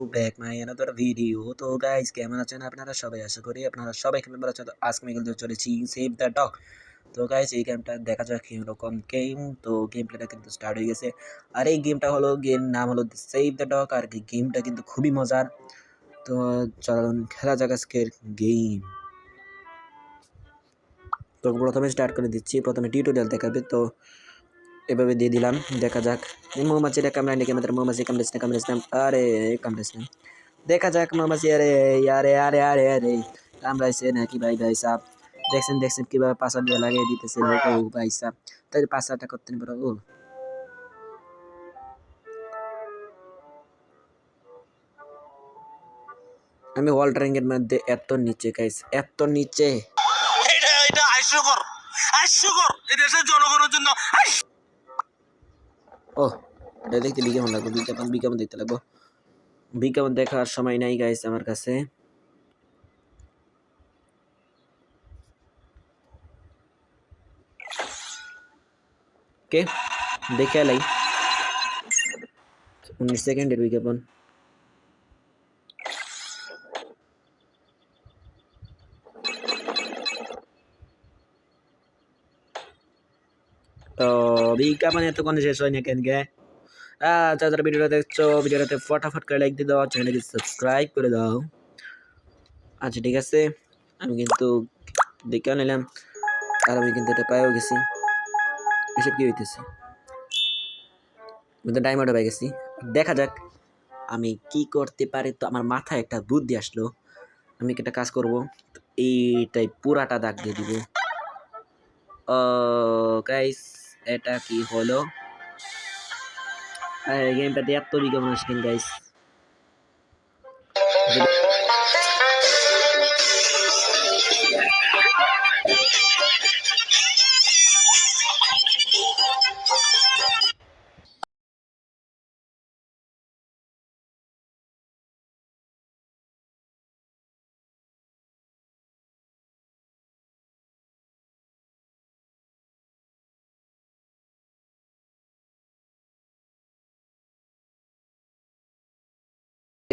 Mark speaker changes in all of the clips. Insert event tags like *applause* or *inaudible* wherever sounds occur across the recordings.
Speaker 1: Back my another video তো guys কেমন আছেন আপনারা সবাই? আশা করি আপনারা সবাই ভালো আছেন। আজকে আমি খেলতে চলেছি সেভ দ্য ডগ তো গাইস এই গেমটা দেখা যাক কীরকম গেম তো গেম প্লেটা কিন্তু স্টার্ট হয়ে গেছে। আর এই গেমটা হলো গেম নাম হলো সেভ দ্য ডগ আর গেমটা কিন্তু খুবই মজার। তো চলুন খেলা যাক আজকের গেম তো প্রথমে স্টার্ট করে দিচ্ছি। প্রথমে টিউটোরিয়াল দেখাবে। তো এভাবে দিয়ে দিলাম, দেখা যাক। মৌমাছিটা কামড়ায় নাকি আমাদের মৌমাছি কামড়েছে না কামড়েছে না? আরে, কামড়েছে না। দেখা যাক মৌমাছি, আরে আরে আরে আরে আরে। কামড়াইছে নাকি ভাই ভাই সাহ দেখছেন দেখছেন কীভাবে পাশা দিয়ে লাগিয়ে দিতেছে ও ভাই সাহ তাই পাশাটা করতে পারো ও। আমি ওয়ার্ল্ড র্যাঙ্কের মধ্যে এত নিচে গাইস এত নিচে।
Speaker 2: এটা এটা হাস্যকর হাস্যকর। এই জনগণের জন্য
Speaker 1: ও এটা দেখতে বিজ্ঞাপন লাগবে? বিজ্ঞাপন বিজ্ঞাপন দেখতে লাগবো? বিজ্ঞাপন দেখার সময় নাই গাইস আমার কাছে। কে দেখে লাই উনিশ সেকেন্ডের বিজ্ঞাপন তো বিজ্ঞাপন এতক্ষণ শেষ হয় না কেন গে? আচ্ছা ভিডিওটা দেখছ, ভিডিওটাতে ফটাফট করে লাইক দিয়ে দাও চ্যানেলকে সাবস্ক্রাইব করে দাও। আচ্ছা ঠিক আছে। আমি কিন্তু দেখেও নিলাম। আর আমি কিন্তু এটা পাইও গেছি। এসব কি হইতেছে? আমি তো ডায়মন্ডে পাই গেছি। দেখা যাক আমি কি করতে পারি। তো আমার মাথায় একটা বুদ্ধি আসলো। আমি একটা কাজ করব। এইটাই পুরাটা দাগ দিয়ে দিব। ও গাইস এটা কি হলো? গেমটাতে এত বিজ্ঞাপন আসছেন গাইস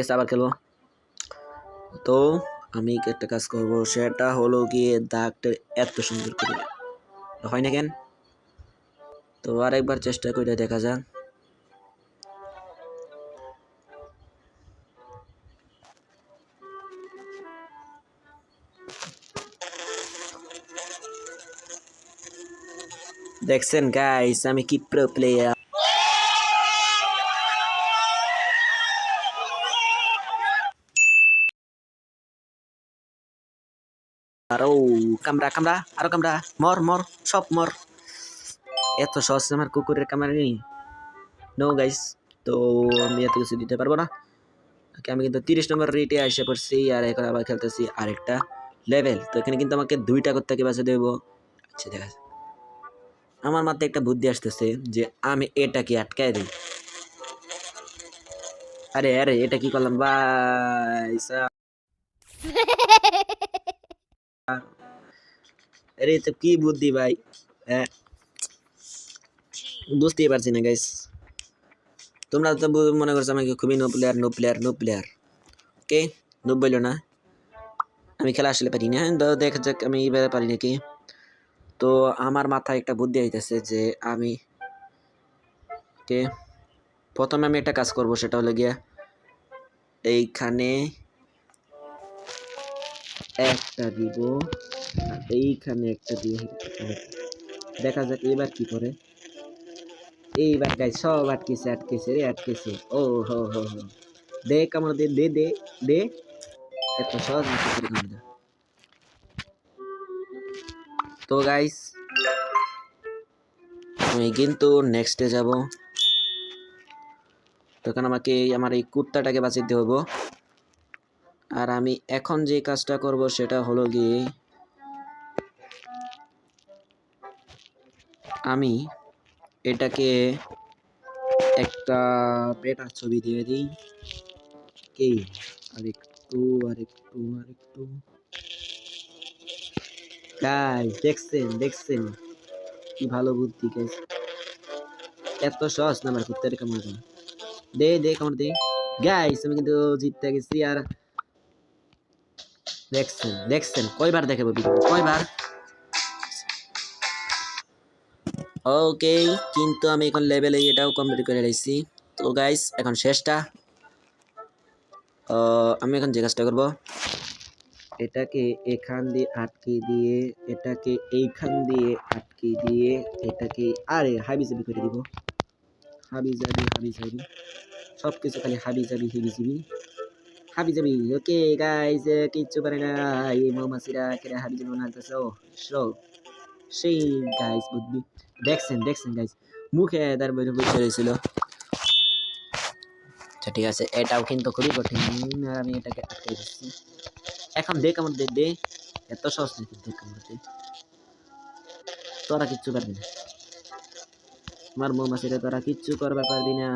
Speaker 1: আবার খেলব। তো আমি একটা কাজ করব, সেটা হলো গিয়ে দাগটা এত সুন্দর করে। হয় না কেন? তো আর একবার চেষ্টা করে দেখা যাক। দেখছেন গাইস আমি কি প্রো প্লেয়ার আরও কামড়া কামড়া আরও কামড়া। মর মর, সব মর। এত সহজ আমার কুকুরের কামড়া নেই। নো গাইস তো আমি এত কিছু দিতে পারব না। ওকে আমি কিন্তু তিরিশ নম্বর রেটে এসে পড়ছি আর এখন আবার খেলতেছি আরেকটা লেভেল তো এখানে কিন্তু আমাকে দুইটা করতে বাঁচে দেবো? আচ্ছা দেখা আমার মাথায় একটা বুদ্ধি আসতেছে যে আমি এটাকে আটকায় দিই। আরে আরে, এটা কি করলাম? ভাই *laughs* আরে তো কি বুদ্ধি ভাই হ্যাঁ বুঝতেই পারছি না গাইস তোমরা তো মনে করছ আমাকে খুবই no player no player no player কে নো বলল না আমি খেলা আসলে পারি না দেখা যাক আমি এইভাবে পারি নাকি তো আমার মাথায় একটা বুদ্ধি আইতেছে যে আমি কে প্রথমে আমি একটা কাজ করব সেটা হলো গিয়া এইখানে একটা দিব এইখানে একটা দিয়ে দেখা যাক এবার কি করে। এইবার গাই সব আটকেছে আটকেছে রে, আটকেছে। ও হো হো হো। দে কামড় দে দে দে দে। এত সহজ তো গাইস আমি কিন্তু নেক্সটে যাব। তখন আমাকে, আমার এই কুত্তাটাকে বাঁচাতে হব। আর আমি এখন যে কাজটা করব সেটা হলো গিয়ে আমি এটাকে একটা বেটার ছবি দিয়ে দিই। কি? আরেকটু আরেকটু আরেকটু। গাইস দেখছেন দেখছেন। কি ভালো বুদ্ধি গাইস এত সহজ না আমার কামড় দেওয়া। দে দে কামড় দে। গাইস আমি কিন্তু জিততে গেছি আর দেখছেন দেখছেন। কয়বার দেখাবো কয়বার? ওকে কিন্তু আমি এখন লেভেলে এটাও কমপ্লিট করে রাখছি তো গাইস এখন শেষটা। আমি এখন যে কাজটা করব, এটাকে এখান দিয়ে আটকে দিয়ে, এটাকে এইখান দিয়ে আটকে দিয়ে, এটাকে আরে হাবি জাবি করে দিব। হাবি জাবি হাবি জাবি। সব কিছু খালি হাবি জাবি, হিবি জিবি। হাবি জাবি ওকে গাইস কিচ্ছু পারে না এই মৌমাছিরা কেটে হাবি জাবি ও শো সেই গাইস বুদ্ধি দেখছেন দেখছেন গাইস মুখে তার বইটা বুঝতে হয়েছিল আচ্ছা ঠিক আছে, এটাও কিন্তু খুবই কঠিন। আর আমি এটাকে আটকে দিচ্ছি। এখন দেখ আমার দে দে। এত সহজ নাকি দেখ আমার দে তোরা কিচ্ছু পারবি না। আমার মৌমাছিরা তোরা কিচ্ছু করবার পারবি না।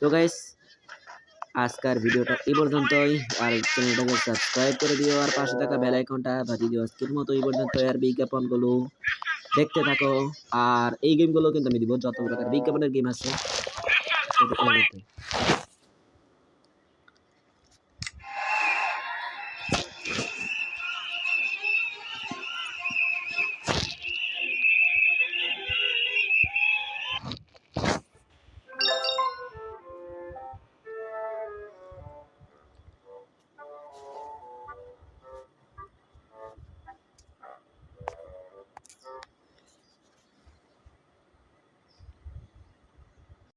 Speaker 1: তো গাইস আজকের ভিডিওটা এই পর্যন্তই। আর চ্যানেলটাকে সাবস্ক্রাইব করে দিও, আর পাশে থাকা বেল আইকনটা বাজিয়ে দিও আজকের মতো এই পর্যন্ত আর বিজ্ঞাপনগুলো দেখতে থাকো। আর এই গেমগুলো কিন্তু আমি দিব, যত প্রকার বিজ্ঞাপনের গেম আছে।